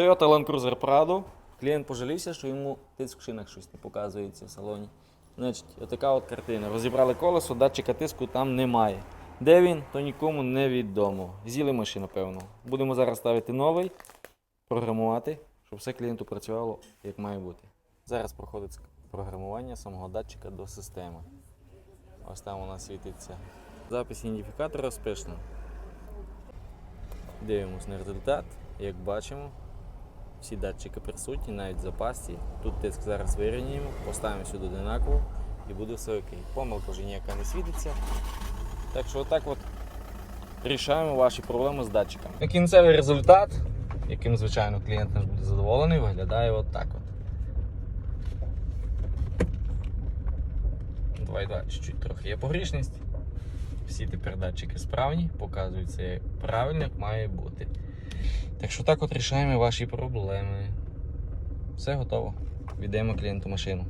Toyota Land Cruiser Prado. Клієнт пожалівся, що йому тиск в шинах щось не показується в салоні. Значить, отака от картина. Розібрали колесо, датчика тиску там немає. Де він, то нікому не відомо. З'їли машину, певно. Будемо зараз ставити новий, програмувати, щоб все клієнту працювало як має бути. Зараз проходить програмування самого датчика до системи. Ось там у нас світиться запис ідентифікатора успішно. Дивимось на результат. Як бачимо, всі датчики присутні, навіть в запасці. Тут тиск зараз вирівняємо, поставимо сюди одинаково і буде все окей. Помилка вже ніяка не світиться. Так що отак от рішаємо ваші проблеми з датчиками. Кінцевий результат, яким, звичайно, клієнт наш буде задоволений, виглядає от так от. Давай, давай, чуть-чуть трохи є погрішність. Всі тепер датчики справні, показуються правильно, як має бути. Так що так от рішаємо ваші проблеми. Все готово. Віддаємо клієнту машину.